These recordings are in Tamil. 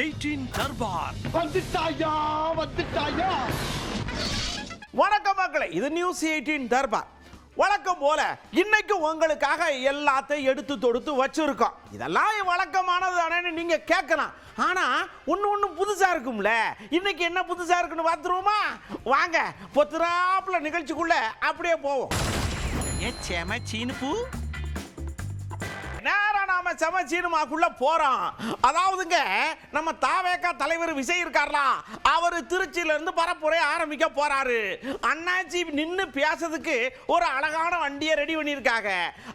எயிட்டீன் தர்பார். வந்துட்டாயா வந்துட்டாயா? வணக்கம் மக்களே இது நியூஸ் எயிட்டீன் தர்பார். வழக்கம் போல இன்னைக்கு உங்களுக்காக எல்லாத்தையும் எடுத்து தொடுத்து வச்சிருக்கோம். இதெல்லாம் வழக்கமானது தானேன்னு நீங்க கேட்கலாம். ஆனா ஒண்ணு ஒண்ணு புதுசா இருக்கும்ல? இன்னைக்கு என்ன புதுசா இருக்குன்னு பார்த்துருவோமா? வாங்க பொத்துறாப்புல நிகழ்ச்சிக்குள்ள அப்படியே போவோம். ஏ செம சீனுப்பு நேரா நாம போறோம் அதாவதுங்க நம்ம தாவேக்கா தலைவர் விஜய் இருக்கார்லாம் அவர் திருச்சியில இருந்து பரப்புரை ஆரம்பிக்க போறாரு. அண்ணாச்சி நின்று பேசுறதுக்கு ஒரு அழகான வண்டியை ரெடி பண்ணியிருக்காங்க.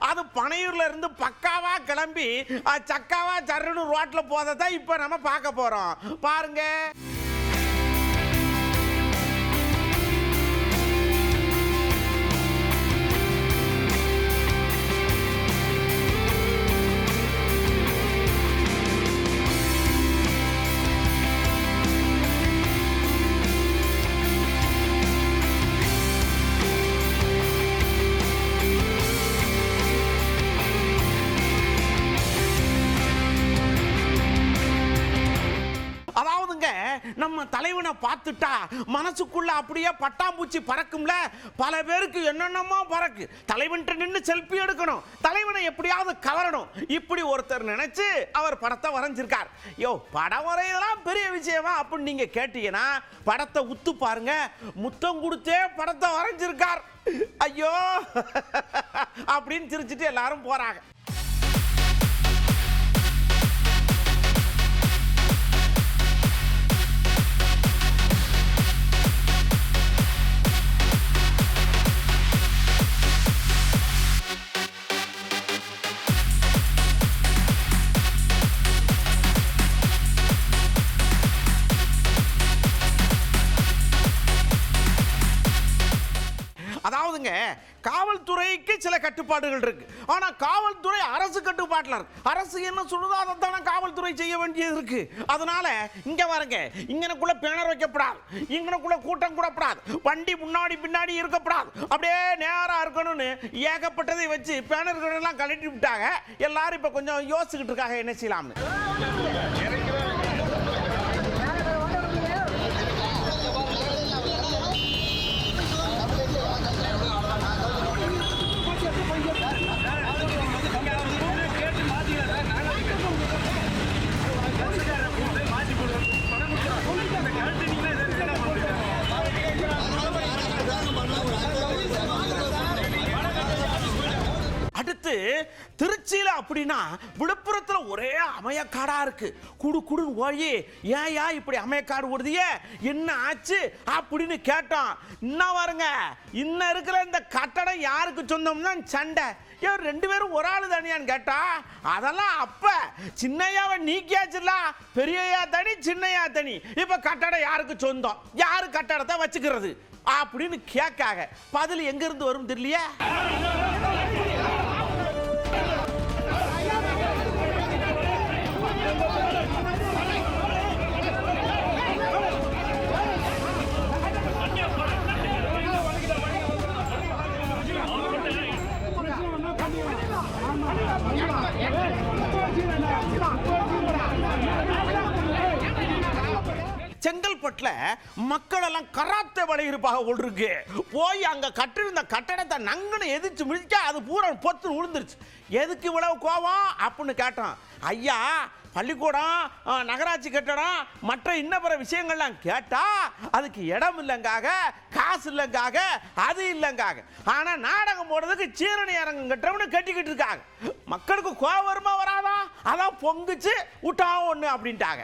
அது பனையூர்ல இருந்து பக்காவா கிளம்பி சக்காவா சருன்னு ரோட்ல தான் இப்ப நம்ம பார்க்க போறோம். பாருங்க. நம்ம பார்த்துட்டா மனசுக்குள்ள அப்படியே பட்டாம்பூச்சி பறக்கும்ல? பல பேருக்கு என்னென்னமோ பறக்கு. தலைவன்ட்டு நின்று செல்ஃபி எடுக்கணும். தலைவனை எப்படியாவது கவரணும். இப்படி ஒருத்தர் நினைச்சு அவர் படத்தை வரைஞ்சிருக்கார். யோ படம் வரையலாம் பெரிய விஷயமா? அப்படின்னு நீங்க கேட்டீங்கன்னா படத்தை உத்து பாருங்க. முத்தம் கொடுத்தே படத்தை வரைஞ்சிருக்கார். ஐயோ! அப்படின்னு சிரிச்சிட்டு எல்லாரும் போறாங்க. அதாவதுங்க காவல்துறைக்கு சில கட்டுப்பாடுகள் இருக்கு. ஆனா காவல்துறை அரசு கட்டுப்பாட்டில் இருக்கு. அரசு என்ன சொல்லுதோ அதை தானே காவல்துறை செய்ய வேண்டியது இருக்கு. அதனால இங்க பாருங்க இங்கனக்குள்ள பேனர் வைக்கப்படாது. இங்கனக்குள்ள கூட்டம் கூடப்படாது. வண்டி முன்னாடி பின்னாடி இருக்கப்படாது. அப்படியே நேரா இருக்கணும்னு ஏகப்பட்டதை வச்சு பேனர்கள் எல்லாம் கழட்டி விட்டாங்க. எல்லாரும் இப்ப கொஞ்சம் யோசிச்சுக்கிட்டு இருக்காங்க என்ன செய்யலாம்னு. திருச்சியில அப்படின்னா விழுப்புரத்துல ஒரே அமையக்காடாக இருக்கு. குடு குடுன்னு ஓய் ஏன் ஏன் இப்படி அமையக்காடு ஓடுதியே? என்ன ஆச்சு? அப்படின்னு கேட்டோம் இன்னும் பாருங்க இன்னும் இருக்கிற இந்த கட்டடம் யாருக்கு சொந்தம்னா சண்டை. ஏன் ரெண்டு பேரும் ஒரு ஆளு தானியான்னு கேட்டா அதெல்லாம் அப்ப சின்னையாவை நீக்கியாச்சுல பெரியயா தனி சின்னையா தனி. இப்ப கட்டடம் யாருக்கு சொந்தம்? யாரு கட்டடத்தை வச்சுக்கிறது? அப்படின்னு கேட்காக பதில் எங்க இருந்து வரும் தெரியலையே? செங்கல்பட்டுல மக்கள் எல்லாம் கராத்தே வளையிருப்பாக போல் இருக்கு போய் அங்க கட்டிருந்த கட்டடத்தை நங்கன்னு எதிர்த்து மிதிக்க அது பூரா பொத்து விழுந்துருச்சு எதுக்கு இவ்வளவு கோவம் அப்படின்னு கேட்டோம் ஐயா பள்ளிக்கூடம் நகராட்சி கட்டடம் மற்ற இன்ன பிற விஷயங்கள்லாம் கேட்டா அதுக்கு இடம் இல்லைங்காக காசு இல்லைங்காக அது இல்லைங்காக. ஆனா நாடகம் போடுறதுக்கு சீரணி அரங்கம் கட்டுறவனு கட்டிக்கிட்டு இருக்காங்க. மக்களுக்கு கோவம் வருமா வராதா? அதான் பொங்குச்சு விட்டா ஒன்று அப்படின்ட்டாங்க.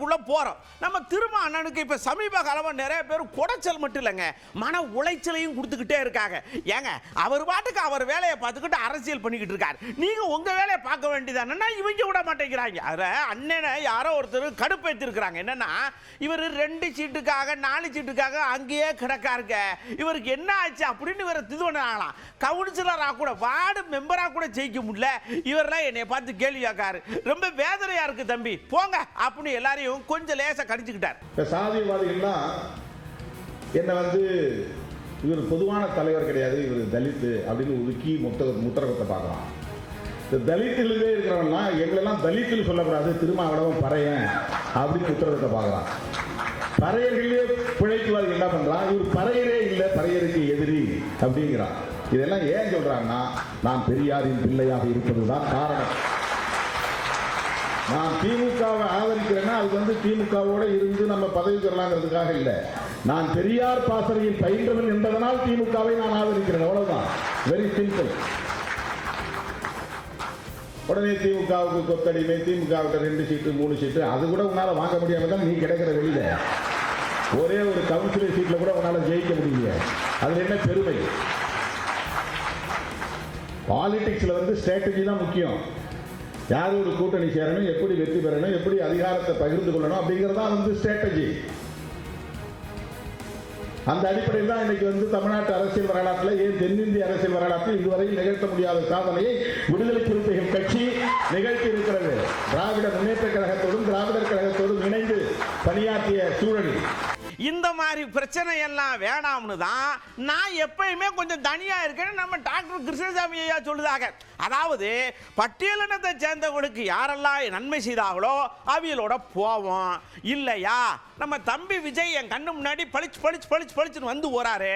நேரா போறோம். நம்ம திரும்ப அண்ணனுக்கு இப்ப சமீப காலமா நிறைய பேர் குடைச்சல் மட்டும் இல்லைங்க. மன உளைச்சலையும் கொடுத்துக்கிட்டே இருக்காங்க. ஏங்க அவர் பாட்டுக்கு அவர் வேலையை பார்த்துக்கிட்டு அரசியல் பண்ணிக்கிட்டு இருக்காரு. நீங்க உங்க வேலையை பார்க்க வேண்டியதானன்னா இவங்க விட மாட்டேங்கிறாங்க. அதில் அண்ணனை யாரோ ஒருத்தர் கடுப்பேற்றிருக்கிறாங்க என்னன்னா இவர் ரெண்டு சீட்டுக்காக நாலு சீட்டுக்காக அங்கேயே கிடக்காருங்க. இவருக்கு என்ன ஆச்சு அப்படின்னு இவரை இது பண்ணாங்களாம் கவுன்சிலரா கூட வார்டு மெம்பரா கூட ஜெயிக்க முடியல. இவரெல்லாம் என்னை பார்த்து கேள்வி கேட்காரு. ரொம்ப வேதனையா இருக்கு தம்பி. போங்க அப்படின்னு எல்லாரையும் கொஞ்சம் லேசாக கடிச்சுக்கிட்டார். இந்த சாதியவாதிகள்லாம் என்னை வந்து இவர் பொதுவான தலைவர் கிடையாது இவர் தலித்து அப்படின்னு ஒதுக்கி முத்த முத்தரகத்தை பார்க்கலாம். இந்த தலித்துகளே இருக்கிறவன்லாம் எங்களெல்லாம் தலித்துன்னு சொல்லக்கூடாது திருமாவளவன் பறையன் அப்படின்னு உத்தரவத்தை பார்க்குறான் பறையர்களே பிழைக்குவார்கள் என்ன பண்ணுறான் இவர் பறையரே இல்லை பறையருக்கு எதிரி அப்படிங்கிறான். இதெல்லாம் ஏன் சொல்றாங்கன்னா நான் பெரியாரின் பிள்ளையாக இருப்பதுதான் காரணம். நான் திமுகவை அது வந்து திமுகவோடு இருந்து நம்ம பதவி பெறலாங்கிறதுக்காக இல்லை. நான் பெரியார் பாசறையில் பயின்றவன் என்பதனால் திமுகவை நான் ஆதரிக்கிறேன். அவ்வளவுதான். வெரி சிம்பிள் உடனே திமுகவுக்கு கொத்தடிமை திமுகவுக்கு ரெண்டு சீட்டு மூணு சீட்டு அது கூட உன்னால வாங்க முடியாம தான் நீ கிடைக்கிற வெளியில. ஒரே ஒரு கவுன்சிலர் சீட்டில் கூட உன்னால ஜெயிக்க முடியல. அதுல என்ன பெருமை? பாலிடிக்ஸ்ல வந்து ஸ்ட்ராட்டஜி தான் முக்கியம். யார் ஒரு கூட்டணி சேரணும் எப்படி வெற்றி பெறணும் எப்படி அதிகாரத்தை பகிர்ந்து கொள்ளணும் அப்படிங்கிறது தான் வந்து ஸ்ட்ராட்டஜி அந்த அடிப்படையில் தான் இன்னைக்கு வந்து தமிழ்நாட்டு அரசியல் வரலாற்றில் ஏன் தென்னிந்திய அரசியல் வரலாற்றில் இதுவரை நிகழ்த்த முடியாத சாதனையை விடுதலை சிறுத்தைகள் கட்சி நிகழ்த்தி பிரச்சனை எல்லாம் வேணாம்னு தான் நான் எப்பயுமே கொஞ்சம் தனியாக இருக்கேன்னு நம்ம டாக்டர் கிருஷ்ணசாமி ஐயா சொல்லுதாங்க. அதாவது பட்டியலினத்தை சேர்ந்தவங்களுக்கு யாரெல்லாம் நன்மை செய்தாங்களோ அவியலோட போவோம். இல்லையா? நம்ம தம்பி விஜய் என் கண்ணு முன்னாடி பளிச்சு பளிச்சு பளிச்சு பளிச்சுன்னு வந்து போறாரு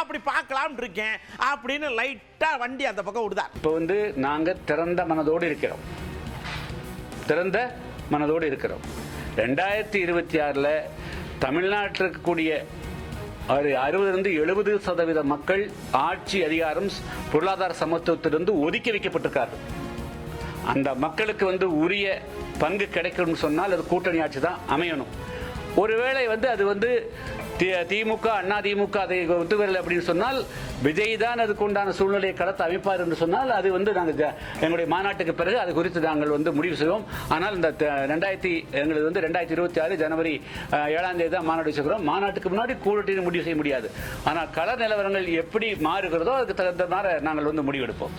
அப்படி பார்க்கலாம்னு இருக்கேன். அப்படின்னு லைட்டாக வண்டி அந்த பக்கம் விடுதார் இப்போ வந்து நாங்கள் திறந்த மனதோடு இருக்கிறோம். திறந்த மனதோடு இருக்கிறோம். ரெண்டாயிரத்தி இருபத்தி ஆறில் தமிழ்நாட்டில் இருக்கக்கூடிய ஒரு அறுபதுலேருந்து எழுபது சதவீத மக்கள் ஆட்சி அதிகாரம் பொருளாதார சமத்துவத்திலிருந்து ஒதுக்கி வைக்கப்பட்டிருக்கார்கள். அந்த மக்களுக்கு வந்து உரிய பங்கு கிடைக்கணும்னு சொன்னால் அது கூட்டணி ஆட்சி தான் அமையணும். ஒருவேளை வந்து அது வந்து திமுக அண்ணா திமுக அதை ஒத்துவரில் அப்படின்னு சொன்னால் விஜய் தான் அதுக்கு உண்டான சூழ்நிலையை கடத்த அமைப்பார் என்று சொன்னால் அது வந்து நாங்கள் எங்களுடைய மாநாட்டுக்கு பிறகு அது குறித்து நாங்கள் வந்து முடிவு செய்வோம். ஆனால் இந்த த- ரெண்டாயிரத்தி எங்களுக்கு வந்து ரெண்டாயிரத்தி இருபத்தி ஆறு ஜனவரி ஏழாம் தேதி தான் மாநாடு வச்சுக்கிறோம் மாநாட்டுக்கு முன்னாடி கூட்டணி முடிவு செய்ய முடியாது. ஆனால் கள நிலவரங்கள் எப்படி மாறுகிறதோ அதுக்கு தகுந்த மாதிரி நாங்கள் வந்து முடிவெடுப்போம்.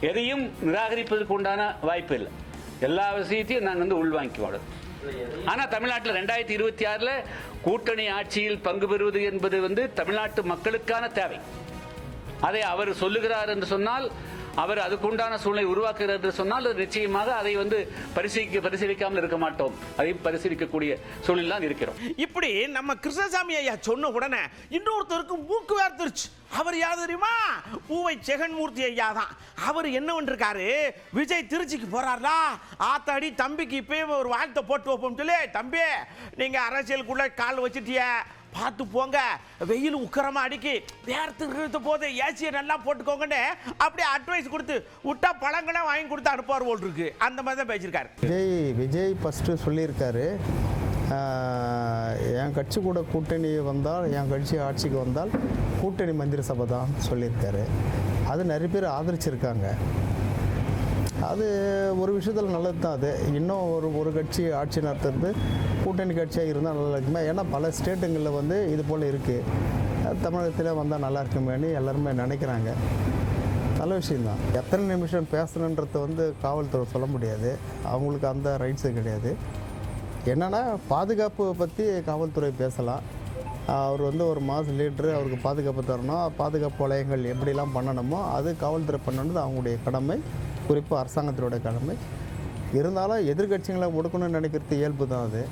எதையும் நிராகரிப்பதற்கு உண்டான வாய்ப்பு இல்லை. எல்லா விஷயத்தையும் நாங்கள் வந்து உள்வாங்கிக்குவோம் ஆனால் தமிழ்நாட்டில் ரெண்டாயிரத்தி இருபத்தி ஆறில் கூட்டணி ஆட்சியில் பங்கு பெறுவது என்பது வந்து தமிழ்நாட்டு மக்களுக்கான தேவை. அதை அவர் சொல்லுகிறார் என்று சொன்னால் அவர் அதுக்குண்டான சூழ்நிலை உருவாக்குகிறார் என்று சொன்னால் நிச்சயமாக அதை வந்து பரிசீலிக்க பரிசீலிக்காமல் இருக்க மாட்டோம். அதை பரிசீலிக்கக்கூடிய சூழ்நிலை தான் இருக்கிறோம். இப்படி நம்ம கிருஷ்ணசாமி ஐயா சொன்ன உடனே இன்னொருத்தருக்கு மூக்கு வேர்த்துருச்சு. அவர் யார் தெரியுமா? பூவை ஜெகன்மூர்த்தி ஐயா தான். அவர் என்ன பண்ணிருக்காரு? விஜய் திருச்சிக்கு போறாருலா? ஆத்தாடி தம்பிக்கு இப்பயும் ஒரு வாழ்த்தை போட்டு வைப்போம் சொல்லி தம்பி நீங்க அரசியலுக்குள்ள கால் வச்சுட்டிய. பார்த்து போங்க. வெயில் உக்கரமா அடிக்கி. நேரத்துக்கு இழுத்த போது ஏசியை நல்லா போட்டுக்கோங்கன்னு அப்படியே அட்வைஸ் கொடுத்து விட்டா பழங்களாம் வாங்கி கொடுத்து அனுப்புவார் போல் இருக்கு. அந்த மாதிரி தான் பேசியிருக்காரு. விஜய் விஜய் ஃபஸ்ட்டு சொல்லியிருக்காரு. என் கட்சி கூட கூட்டணி வந்தால் என் கட்சி ஆட்சிக்கு வந்தால் கூட்டணி மந்திரி சபை தான் சொல்லியிருக்காரு. அது நிறைய பேர் ஆதரிச்சிருக்காங்க. அது ஒரு விஷயத்தில் நல்லது தான் அது. இன்னும் ஒரு ஒரு கட்சி ஆட்சி நடத்துறது கூட்டணி கட்சியாக இருந்தால் நல்லா இருக்குமே. ஏன்னா பல ஸ்டேட்டுங்களில் வந்து இது போல் இருக்குது தமிழகத்தில் வந்தால் நல்லா இருக்குமேன்னு எல்லாருமே நினைக்கிறாங்க. நல்ல விஷயந்தான் எத்தனை நிமிஷம் பேசணுன்றத வந்து காவல்துறை சொல்ல முடியாது. அவங்களுக்கு அந்த ரைட்ஸு கிடையாது. என்னென்னா பாதுகாப்பு பற்றி காவல்துறை பேசலாம். அவர் வந்து ஒரு மாஸ் லீட்ரு அவருக்கு பாதுகாப்பு தரணும். பாதுகாப்பு வளையங்கள் எப்படிலாம் பண்ணணுமோ அது காவல்துறை பண்ணணுன்றது அவங்களுடைய கடமை. குறிப்பாக அரசாங்கத்தினுடைய கடமை. இருந்தாலும் எதிர்கட்சிகளை ஒடுக்கணும்னு நினைக்கிறது இயல்பு தான் அது.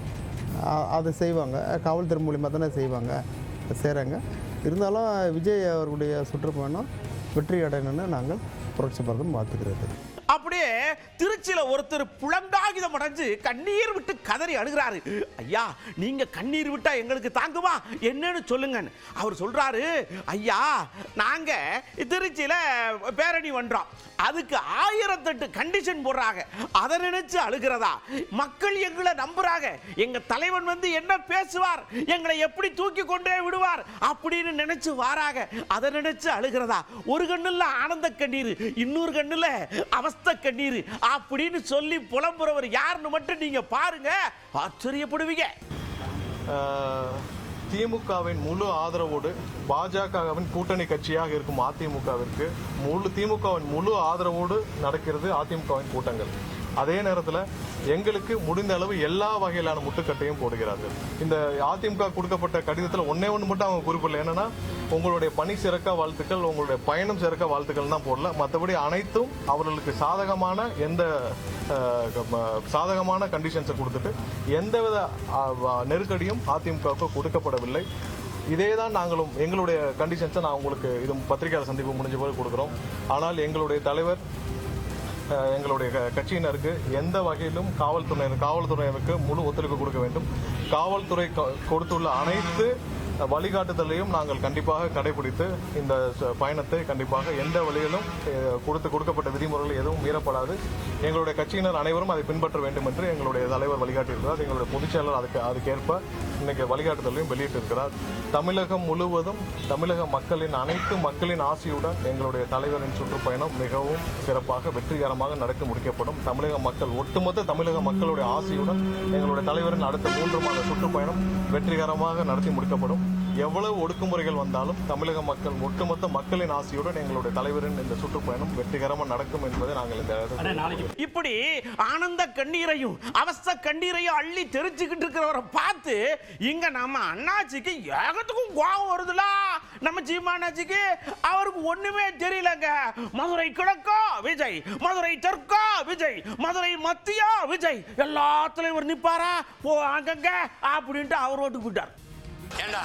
அதை செய்வாங்க. காவல்துறை மூலிமா தானே செய்வாங்க. செய்கிறாங்க இருந்தாலும் விஜய் அவர்களுடைய சுற்றுப்பயணம் வெற்றி அடையணும்னு நாங்கள் புரட்சி பாரதம் பார்த்துக்கிறது திருச்சியில ஒருத்தர் புலங்காகிதம் அடைஞ்சு கண்ணீர் விட்டு கதறி அழுகிறாரு. ஐயா நீங்க கண்ணீர் விட்டா எங்களுக்கு தாங்குமா? என்னன்னு சொல்லுங்க அவர் சொல்றாரு ஐயா நாங்க திருச்சியில பேரணி பண்றோம். அதுக்கு ஆயிரத்தெட்டு கண்டிஷன் போடுறாங்க. அதை நினைச்சு அழுகிறதா? மக்கள் எங்களை நம்புறாங்க. எங்க தலைவன் வந்து என்ன பேசுவார்? எங்களை எப்படி தூக்கி கொண்டே விடுவார்? அப்படின்னு நினைச்சு வாராக அதை நினைச்சு அழுகிறதா? ஒரு கண்ணுல ஆனந்த கண்ணீர் இன்னொரு கண்ணுல அவஸ்த கண்ணீர். அப்படின்னு சொல்லி புலம்புறவர் யாருன்னு மட்டும் நீங்க பாருங்க ஆச்சரியப்படுவீங்க. திமுகவின் முழு ஆதரவோடு பாஜகவின் கூட்டணி கட்சியாக இருக்கும் அதிமுகவிற்கு முழு திமுகவின் முழு ஆதரவோடு நடக்கிறது அதிமுகவின் கூட்டங்கள். அதே நேரத்தில் எங்களுக்கு முடிந்த அளவு எல்லா வகையிலான முட்டுக்கட்டையும் போடுகிறார்கள். இந்த அதிமுக கொடுக்கப்பட்ட கடிதத்தில் ஒன்னே ஒன்று மட்டும் அவங்க குறிப்பிடல. என்னன்னா உங்களுடைய பணி சிறக்க வாழ்த்துக்கள் உங்களுடைய பயணம் சிறக்க வாழ்த்துக்கள் தான் போடல. மற்றபடி அனைத்தும் அவர்களுக்கு சாதகமான எந்த சாதகமான கண்டிஷன்ஸை கொடுத்துட்டு எந்தவித நெருக்கடியும் அதிமுகவுக்கு கொடுக்கப்படவில்லை. இதே தான் நாங்களும் எங்களுடைய கண்டிஷன்ஸை நான் உங்களுக்கு இது பத்திரிகையாளர் சந்திப்பு முடிஞ்ச போது கொடுக்குறோம். ஆனால் எங்களுடைய தலைவர் எங்களுடைய க- கட்சியினருக்கு எந்த வகையிலும் காவல்துறையினர் காவல்துறையினருக்கு முழு ஒத்துழைப்பு கொடுக்க வேண்டும். காவல்துறை கொடுத்துள்ள அனைத்து வழிகாட்டுதலையும் நாங்கள் கண்டிப்பாக கடைபிடித்து இந்த ச- பயணத்தை கண்டிப்பாக எந்த வழியிலும் கொடுத்து கொடுக்கப்பட்ட விதிமுறைகள் எதுவும் மீறப்படாது. எங்களுடைய கட்சியினர் அனைவரும் அதை பின்பற்ற வேண்டும் என்று எங்களுடைய தலைவர் வழிகாட்டியிருக்கிறார். எங்களுடைய பொதுச்செயலர் அதுக்கு அதுக்கேற்ப இன்னைக்கு வழிகாட்டுதலையும் வெளியிட்டிருக்கிறார். தமிழகம் முழுவதும் தமிழக மக்களின் அனைத்து மக்களின் ஆசையுடன் எங்களுடைய தலைவரின் சுற்றுப்பயணம் மிகவும் சிறப்பாக வெற்றிகரமாக நடத்தி முடிக்கப்படும். தமிழக மக்கள் ஒட்டுமொத்த தமிழக மக்களுடைய ஆசையுடன் எங்களுடைய தலைவரின் அடுத்த மூன்று மாத சுற்றுப்பயணம் வெற்றிகரமாக நடத்தி முடிக்கப்படும். எவ்வளவு ஒடுக்குமுறைகள் வந்தாலும் தமிழக மக்கள் ஒட்டுமொத்த மக்களின் ஆசையுடன் எங்களுடைய தலைவரின் இந்த சுற்றுப்பயணம் வெற்றிகரமாக நடக்கும் என்பதை நாங்கள் இந்த இப்படி ஆனந்த கண்ணீரையும் அவஸ்த கண்ணீரையும் அள்ளி தெரிச்சுக்கிட்டு இருக்கிறவரை பார்த்து இங்க நம்ம அண்ணாச்சிக்கு ஏகத்துக்கும் கோபம் வருதுல நம்ம சீமானாச்சிக்கு அவருக்கு ஒண்ணுமே தெரியலங்க. மதுரை கிழக்கா விஜய் மதுரை தெற்கா விஜய் மதுரை மத்தியா விஜய் எல்லாத்துலயும் ஒரு நிப்பாரா? போ அங்கங்க அப்படின்ட்டு அவர் ஓட்டு போயிட்டார் ஏண்டா?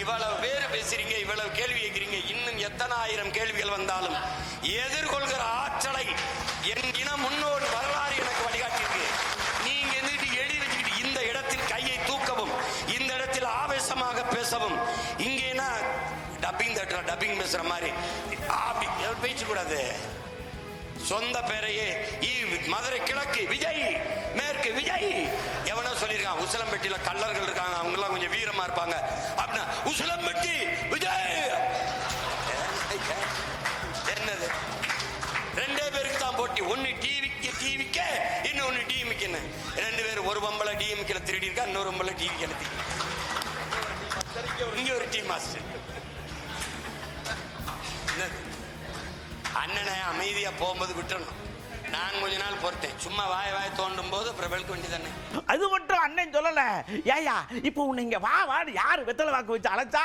இவ்வளவு பேர் பேசுறீங்க இவ்வளவு கேள்வி கேட்கிறீங்க இன்னும் எத்தனை ஆயிரம் கேள்விகள் வந்தாலும் எதிர்கொள்கிற ஆற்றலை என் இன முன்னோர் வரலாறு எனக்கு வழிகாட்டியிருக்கு. நீங்க எந்திரிட்டு எழுதி வச்சுக்கிட்டு இந்த இடத்தில் கையை தூக்கவும் இந்த இடத்தில் ஆவேசமாக பேசவும் இங்கேனா டப்பிங் தட்டுற டப்பிங் பேசுற மாதிரி. அப்படி பேசக்கூடாது. சொந்த பேரையே மதுரை கிழக்கு விஜய் மேற்கு விஜய். எவனோ சொல்லியிருக்கான் உசிலம்பட்டியில கல்லர்கள் இருக்காங்க அவங்க எல்லாம் கொஞ்சம் வீரமா இருப்பாங்க. அப்படின்னா உசிலம்பட்டி விஜய். என்னது? ரெண்டே பேருக்கு தான் போட்டி. ஒன்னு டிவிக்கு டிவிக்கு இன்னொன்னு டிஎம்கேன்னு ரெண்டு பேரும் ஒரு பம்பளை டிஎம்கேல திருடி இருக்கா இன்னொரு பம்பளை டிவிக்கேல இங்க ஒரு டீம் மாஸ்டர். என்னது? அண்ணனை அமைதியா போகும்போது விட்டுறணும். நான் கொஞ்ச நாள் பொறுத்தேன். சும்மா வாய் வாய் தோண்டும் போது அப்புறம் வெளுக்க வேண்டியதானே அது மட்டும் அண்ணன் சொல்லல. ஏயா இப்போ உன்னை இங்க வா வான்னு யாரு வெத்தலை வாக்கு வச்சு அழைச்சா?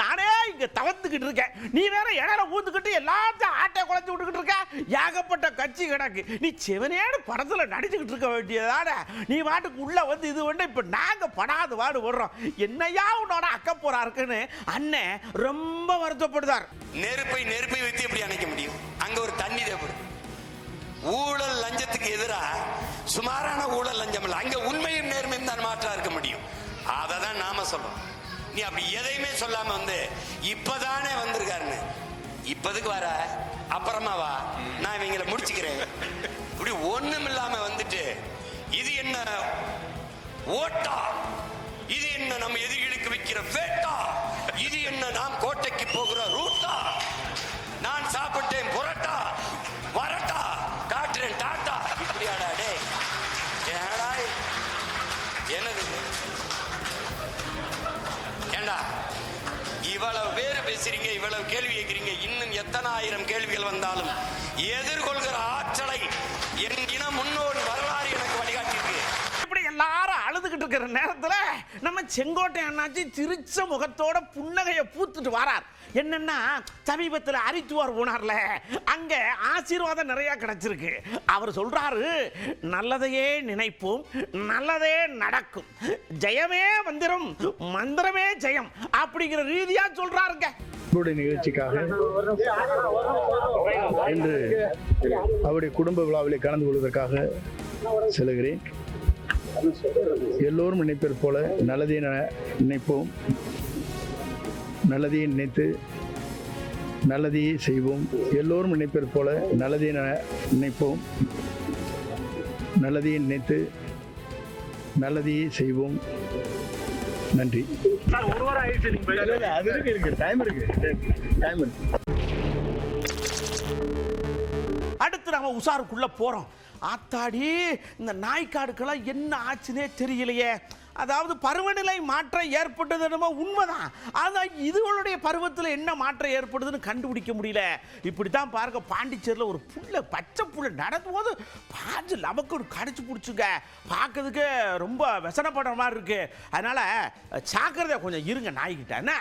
நானே இங்க தவத்துக்கிட்டு இருக்கேன். நீ வேற இடையில ஊத்துக்கிட்டு எல்லாத்தையும் ஆட்டை குழச்சி விட்டுக்கிட்டு இருக்க. ஏகப்பட்ட கட்சி கிடக்கு. நீ சிவனேன்னு படத்துல நடிச்சுக்கிட்டு இருக்க வேண்டியதானே நீ பாட்டுக்கு உள்ள வந்து இது வந்து இப்ப நாங்க படாத வாடு வர்றோம் என்னையா உன்னோட அக்கப்போரா இருக்குன்னு அண்ணன் ரொம்ப வருத்தப்படுதார். நெருப்பை நெருப்பை வைத்து எப்படி அணைக்க முடியும்? அங்க ஒரு தண்ணி தேவைப்படும் ஊழல் லஞ்சத்துக்கு எதிராக சுமாரான ஊழல் லஞ்சம் இல்லை. அங்கே உண்மையும் நேர்மையும் தான் மாற்றா இருக்க முடியும். அதை தான் நாம சொல்றோம் நீ அப்படி எதையுமே சொல்லாம வந்து இப்பதானே வந்திருக்காருன்னு. இப்பதுக்கு வர அப்புறமா வா. நான் இவங்களை முடிச்சுக்கிறேன். இப்படி ஒண்ணும் இல்லாம வந்துட்டு இது என்ன ஓட்டா? இது என்ன நம்ம எதிரிகளுக்கு வைக்கிற வேட்டா? இது என்ன நாம் கோட்டைக்கு போகிற ரூட்டா? நான் சாப்பிட்டேன் புரட்டா? வரட்டா? பேசுறீங்க இவ்வளவு கேள்வி கேட்கிறீங்க. இன்னும் எத்தனை ஆயிரம் கேள்விகள் வந்தாலும் எதிர்கொள்கிற ஆற்றலை என் இன முன்னோர் வரலாறு எனக்கு வழிகாட்டியிருக்கு. இப்படி எல்லாரும் அழுதுகிட்டு இருக்கிற நேரத்தில் நம்ம செங்கோட்டை அண்ணாச்சி திருச்ச முகத்தோட புன்னகையை பூத்துட்டு வரார். என்னன்னா சமீபத்தில் அரித்துவார் போனார்ல. அங்க ஆசீர்வாதம் நிறைய கிடைச்சிருக்கு. அவர் சொல்றாரு நல்லதையே நினைப்போம் நல்லதே நடக்கும். ஜெயமே மந்திரம் மந்திரமே ஜெயம் அப்படிங்கிற ரீதியா சொல்றாருங்க. அவருடைய நிகழ்ச்சிக்காக இன்று அவருடைய குடும்ப விழாவிலே கலந்து கொள்வதற்காக செல்கிறேன். எல்லோரும் நினைப்பது போல நல்லதே நினைப்போம். நல்லதையே நினைத்து நல்லதையே செய்வோம். எல்லோரும் நினைப்பது போல நல்லதே நினைப்போம். நல்லதையே நினைத்து நல்லதையே செய்வோம். நன்றி. அது இருக்கு இருக்கு. டைம் இருக்கு. டைம் இருக்கு. அடுத்து நாம உஷாருக்குள்ள போறோம். ஆத்தாடி இந்த நாய்க்காடுக்கெல்லாம் என்ன ஆச்சுனே தெரியலையே. அதாவது பருவநிலை மாற்றம் ஏற்பட்டது என்னமோ உண்மைதான். ஆனால் இதுகளுடைய பருவத்தில் என்ன மாற்றம் ஏற்படுதுன்னு கண்டுபிடிக்க முடியல. இப்படி தான் பாருங்க பாண்டிச்சேரியில் ஒரு புள்ள பச்சை புள்ள நடந்து போது பாஞ்சு நமக்கு ஒரு கடிச்சு பிடிச்சுங்க. பார்க்கறதுக்கு ரொம்ப விசனப்படுற மாதிரி இருக்குது அதனால் சாக்கிரதை கொஞ்சம் இருங்க நாய்கிட்ட. என்ன?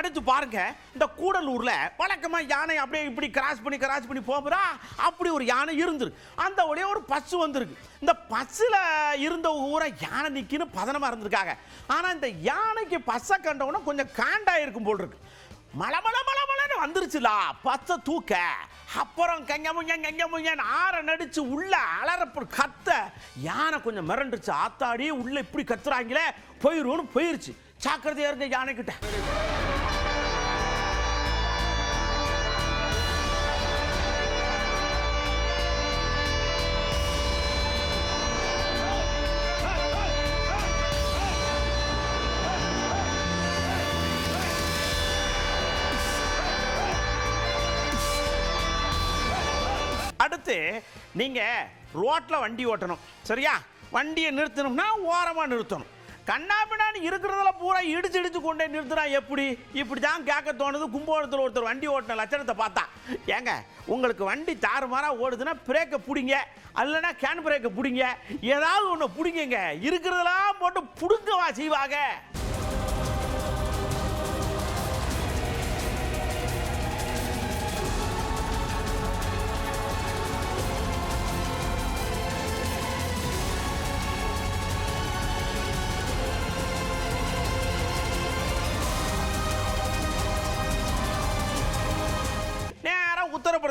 அடுத்து பாருங்க இந்த கூடலூர்ல வழக்கமா யானை அப்படியே இப்படி கிராஸ் பண்ணி கிராஸ் பண்ணி போகிறா அப்படி ஒரு யானை இருந்துரு. அந்த ஒரே ஒரு பஸ் வந்திருக்கு. இந்த பஸ்ஸில் இருந்த ஊரை யானை நிற்கின்னு பதனமாக இருந்திருக்காங்க. ஆனால் இந்த யானைக்கு பஸ்ஸை கண்டவுடனே கொஞ்சம் காண்டாக இருக்கும் போல் இருக்கு. மலை மலை மலை மலைன்னு வந்துருச்சுலா பச்சை தூக்க. அப்புறம் கங்க முங்க கங்க முங்கன்னு ஆற நடிச்சு உள்ள அலறப்பு கத்த யானை கொஞ்சம் மிரண்டுச்சு ஆத்தாடி உள்ள இப்படி கத்துறாங்களே போயிருவோன்னு போயிருச்சு. சாக்கிரதையா இருங்க யானை அடுத்து நீங்கள் ரோட்டில் வண்டி ஓட்டணும். சரியா? வண்டியை நிறுத்தணும்னா ஓரமாக நிறுத்தணும். கண்ணாபின்னான்னு இருக்கிறதுல பூரா இடிச்சு இடிச்சு கொண்டே நிறுத்துனா எப்படி? இப்படி தான் கேட்க தோணுது. கும்பகோணத்தில் ஒருத்தர் வண்டி ஓட்டின லட்சணத்தை பார்த்தா. ஏங்க உங்களுக்கு வண்டி தாறுமாறாக ஓடுதுன்னா பிரேக்கை பிடிங்க. அல்லனா கேன் பிரேக்கை பிடிங்க. ஏதாவது ஒன்று பிடிங்கங்க. இருக்கிறதெல்லாம் போட்டு பிடுங்கவா செய்வாங்க?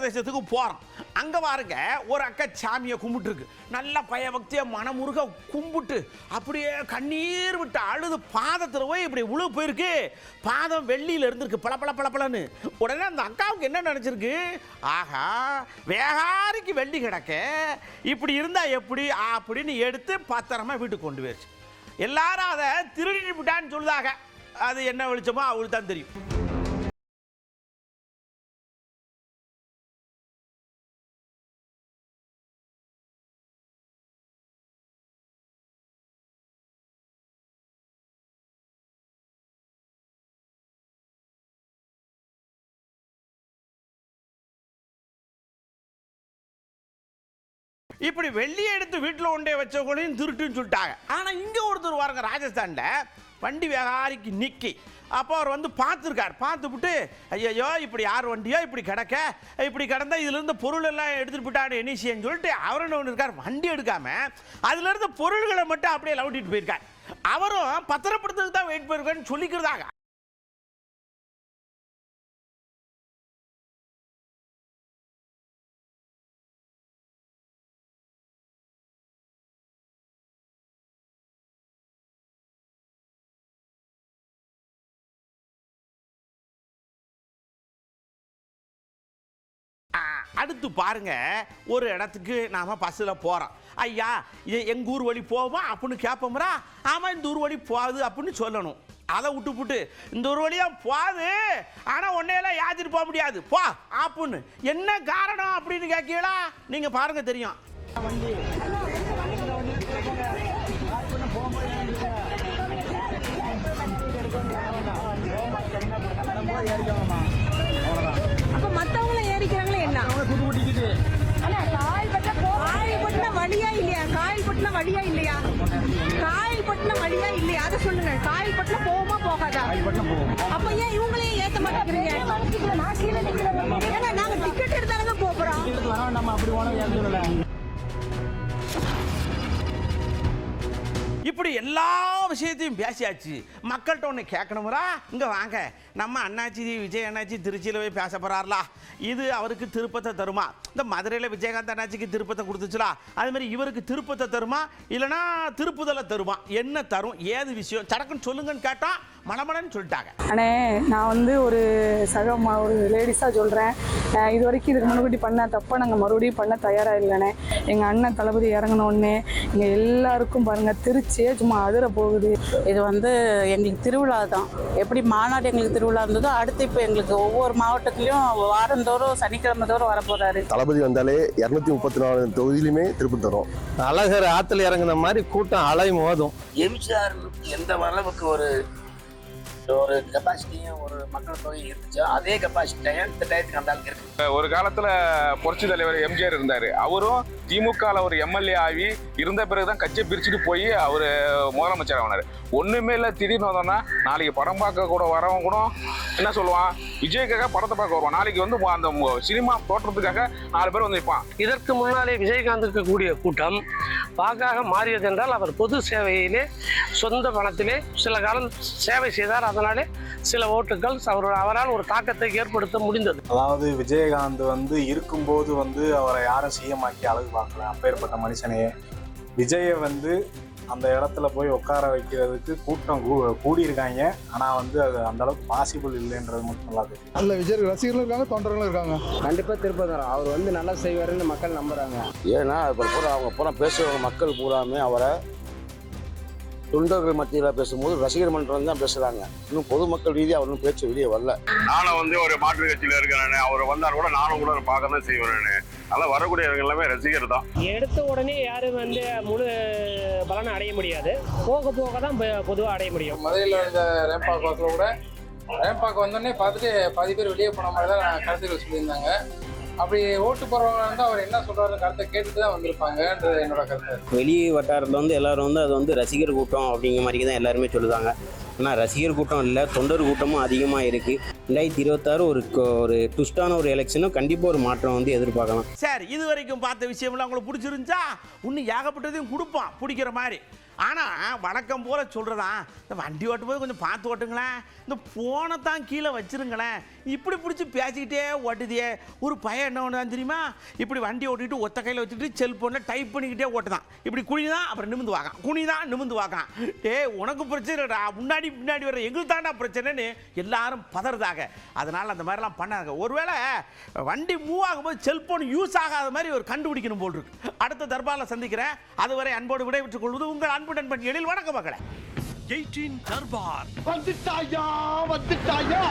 பிரதேசத்துக்கு போகிறோம் அங்கே பாருங்க ஒரு அக்கா சாமியை கும்பிட்டுருக்கு. நல்ல பயபக்தியை மனமுருக கும்பிட்டு அப்படியே கண்ணீர் விட்டு அழுது பாதத்தில் போய் இப்படி உழு போயிருக்கு. பாதம் வெள்ளியில் இருந்திருக்கு. பல பல பல பலன்னு உடனே அந்த அக்காவுக்கு என்ன நினச்சிருக்கு? ஆகா வேகாரிக்கு வெள்ளி கிடக்க. இப்படி இருந்தால் எப்படி? அப்படின்னு எடுத்து பத்திரமா வீட்டுக்கு கொண்டு போயிடுச்சு எல்லாரும் அதை திருடிட்டு விட்டான்னு சொல்லுதாக அது என்ன வெளிச்சமோ அவளுக்கு தான் தெரியும். இப்படி வெள்ளியை எடுத்து வீட்டில் கொண்டே வச்சவங்களையும் திருட்டுன்னு சொல்லிட்டாங்க. ஆனால் இங்கே ஒருத்தர் வாருங்க ராஜஸ்தானில். வண்டி வியாபாரிக்கு நிற்கி அப்போ அவர் வந்து பார்த்துருக்கார். பார்த்துவிட்டு ஐயையோ இப்படி யார் வண்டியோ இப்படி கிடக்க? இப்படி கிடந்தா இதுலேருந்து பொருள் எல்லாம் எடுத்துட்டு போயிட்டாரு எனிசியன்னு சொல்லிட்டு அவர் என்ன ஒன்று இருக்கார் வண்டி எடுக்காம அதுலேருந்து பொருள்களை மட்டும் அப்படியே லவட்டிட்டு போயிருக்கார். அவரும் பத்திரப்படுத்துறதுக்கு தான் வெயிட் போயிருக்கேன்னு சொல்லிக்கிறதாக. அடுத்து பாருங்க ஒரு இடத்துக்கு நாம பஸ்ஸில் போகிறோம் ஐயா இது எங்கள் ஊர் வழி போவோம்? அப்படின்னு கேட்போம்ரா ஆமாம் இந்த ஊர் வழி போகுது அப்படின்னு சொல்லணும். அதை விட்டுப்புட்டு இந்த ஒரு வழியாக போகுது. ஆனால் உன்னையெல்லாம் யாத்திட்டு போக முடியாது. போ அப்புன்னு என்ன காரணம் அப்படின்னு கேட்கீங்களா நீங்கள் பாருங்க தெரியும். அப்ப வழியா இல்லையா காயல் பட்டின வழியா இல்லையா காயல் பட்டின வழி போகுதா இல்லையா அதை சொல்லுங்க காயல்பட்டினம் போகுமா போகாதா அப்ப ஏன் இவங்களையும் ஏத்த மாட்டேங்கிறீங்க ஏங்க நாங்க டிக்கெட் எடுத்தாலுங்க போறோம் இப்படி எல்லா விஷயத்தையும் பேசியாச்சு. மக்கள்கிட்ட ஒன்று கேட்கணுமுறா இங்கே வாங்க. நம்ம அண்ணாச்சி விஜய் அண்ணாச்சி திருச்சியில் போய் பேச போகிறார்லா இது அவருக்கு திருப்பத்தை தருமா? இந்த மதுரையில் விஜயகாந்த் அண்ணாச்சிக்கு திருப்பத்தை கொடுத்துச்சுலா? அதுமாதிரி இவருக்கு திருப்பத்தை தருமா? இல்லைனா திருப்புதலை தருமா? என்ன தரும்? ஏது விஷயம்? சடக்குன்னு சொல்லுங்கன்னு கேட்டால் மணமணன்னு சொல்லிட்டாங்க. அண்ணே நான் வந்து ஒரு சக ஒரு லேடிஸாக சொல்கிறேன் இது வரைக்கும் இதுக்கு முன்னாடி பண்ண தப்பாக நாங்கள் மறுபடியும் பண்ண தயாராக இல்லைண்ணே எங்கள் அண்ணன் தளபதி இறங்கினோடனே இங்கே எல்லாருக்கும் பாருங்கள் திருச்சியே சும்மா அதிர போகுது. இது வந்து எங்களுக்கு திருவிழா தான். எப்படி மாநாடு எங்களுக்கு திருவிழா இருந்ததோ அடுத்து இப்போ எங்களுக்கு ஒவ்வொரு மாவட்டத்துலேயும் வாரந்தோறும் சனிக்கிழமை தோறும் வரப்போறாரு. தளபதி வந்தாலே இருநூத்தி முப்பத்தி நாலு தொகுதியிலுமே திருப்பி தரும். அழகர் ஆற்றுல இறங்குன மாதிரி கூட்டம் அலை மோதும். எம்ஜிஆர் எந்த அளவுக்கு ஒரு ஒரு கெப்பாசிட்டியும் ஒரு மக்கள் தொகை இருந்துச்சோ? அதே கெப்பாசிட்டி இந்த டயத்துக்கு அந்த ஆளுக்கு இருக்கு? ஒரு காலத்துல புரட்சி தலைவர் எம்ஜிஆர் இருந்தார். அவரும் திமுகவில் ஒரு எம்எல்ஏ ஆகி இருந்த பிறகுதான் கட்சியை பிரிச்சுட்டு போய் அவர் முதலமைச்சர் ஆகினார் ஒண்ணுமே இல்லை திடீர்னு வந்தோம்னா நாளைக்கு படம் பார்க்க கூட வரவங்க கூட என்ன சொல்லுவான்? விஜய்க்காக படத்தை பார்க்க வருவான். நாளைக்கு வந்து அந்த சினிமா தோற்றத்துக்காக நாலு பேர் வந்து நிற்பான் இதற்கு முன்னாலே விஜயகாந்த் இருக்கக்கூடிய கூட்டம் வாக்காக மாறியது என்றால் அவர் பொது சேவையிலே சொந்த பணத்திலே சில காலம் சேவை செய்தார். அதனாலே சில ஓட்டுகள் அவர் அவரால் ஒரு தாக்கத்தை ஏற்படுத்த முடிந்தது. அதாவது விஜயகாந்த் வந்து இருக்கும்போது வந்து அவரை யாரும் சிஎமாக்கி அழகு பார்க்கல. அப்பேற்பட்ட மனுஷனையே. விஜயை வந்து அந்த இடத்துல போய் உட்கார வைக்கிறதுக்கு கூட்டம் கூ- கூடியிருக்காங்க. ஆனால் வந்து அது அந்த அளவுக்கு பாசிபிள் இல்லைன்றது மட்டும் நல்லா தெரியும் நல்ல விஜய் ரசிகர்களும் இருக்காங்க தொண்டர்களும் இருக்காங்க. கண்டிப்பாக திருப்பதி அவர் வந்து நல்லா செய்வாருன்னு மக்கள் நம்புறாங்க. ஏன்னா இப்போ பூரா அவங்க பூரா பேசுறவங்க மக்கள் பூராமே அவரை தொண்டர்கள் மத்தியில் பேசும்போது ரசிகர் மன்றம் தான் பேசுறாங்க. இன்னும் பொதுமக்கள் ரீதியாக அவரும் பேச்சு வெளியே வரல. நானும் வந்து ஒரு மாற்று கட்சியில் இருக்கிறேன். அவர் வந்தால் கூட நானும் கூட பார்க்க தான் செய்வேன். அதெல்லாம் வரக்கூடியவங்க எல்லாமே ரசிகர் தான். எடுத்த உடனே யாரும் வந்து முழு பலனை அடைய முடியாது. போக போக தான் பொதுவாக அடைய முடியும். மதுரையில் இருந்த ரேம்பாக் வாக்கில் கூட ரேம்பாக் வந்தோடனே பார்த்துட்டு பாதி பேர் வெளியே போன மாதிரி தான் கருத்துக்கள் சொல்லியிருந்தாங்க. அப்படி ஓட்டு போடுறவங்க வந்து அவர் என்ன சொல்றாரு கருத்தை கேட்டுட்டு தான் வந்திருப்பாங்கன்றது என்னோட கருத்து. வெளி வட்டாரத்தில் வந்து எல்லாரும் வந்து அது வந்து ரசிகர் கூட்டம் அப்படிங்கிற மாதிரி தான் எல்லாருமே சொல்லுதாங்க. ஆனால் ரசிகர் கூட்டம் இல்லை தொண்டர் கூட்டமும் அதிகமாக இருக்குது ரெண்டாயிரத்தி இருபத்தாறு ஒரு ஒரு ட்விஸ்டான ஒரு எலெக்ஷனும் கண்டிப்பாக ஒரு மாற்றம் வந்து எதிர்பார்க்கலாம். சார் இது வரைக்கும் பார்த்த விஷயம்லாம் உங்களுக்கு பிடிச்சிருந்துச்சா? இன்னும் ஏகப்பட்டதையும் கொடுப்பான் பிடிக்கிற மாதிரி. ஆனால் வழக்கம் போல் சொல்கிறதா இந்த வண்டி ஓட்டும் போது கொஞ்சம் பார்த்து ஓட்டுங்களேன். இந்த ஃபோனை தான் கீழே வச்சிருங்களேன். இப்படி பிடிச்சி பேசிக்கிட்டே ஓட்டுதியே ஒரு பையன் என்ன ஒன்று தெரியுமா? இப்படி வண்டி ஓட்டிட்டு ஒத்த கையில் வச்சுட்டு செல்ஃபோனில் டைப் பண்ணிக்கிட்டே ஓட்டுதான். இப்படி குனிதான் அப்புறம் நிமிந்து வாக்கான். குனிதான் நிமிந்து வாக்கான். டே உனக்கு பிரச்சனை முன்னாடி பின்னாடி வர எங்களுக்கு தாண்டா பிரச்சனைன்னு எல்லாரும் பதறதாக அதனால் அந்த மாதிரிலாம் பண்ணாங்க ஒருவேளை வண்டி மூவ் ஆகும்போது செல்ஃபோன் யூஸ் ஆகாத மாதிரி ஒரு கண்டுபிடிக்கணும் போல் இருக்கு. அடுத்த தர்பாரில் சந்திக்கிறேன். அதுவரை அன்போடு விடைபெற்றுக் கொள்வது உங்கள் அன்பு நண்பன் எழில் வணக்க மக்களை எயிட்டீன் தர்பார். வந்துட்டாயா வந்துட்டாயா?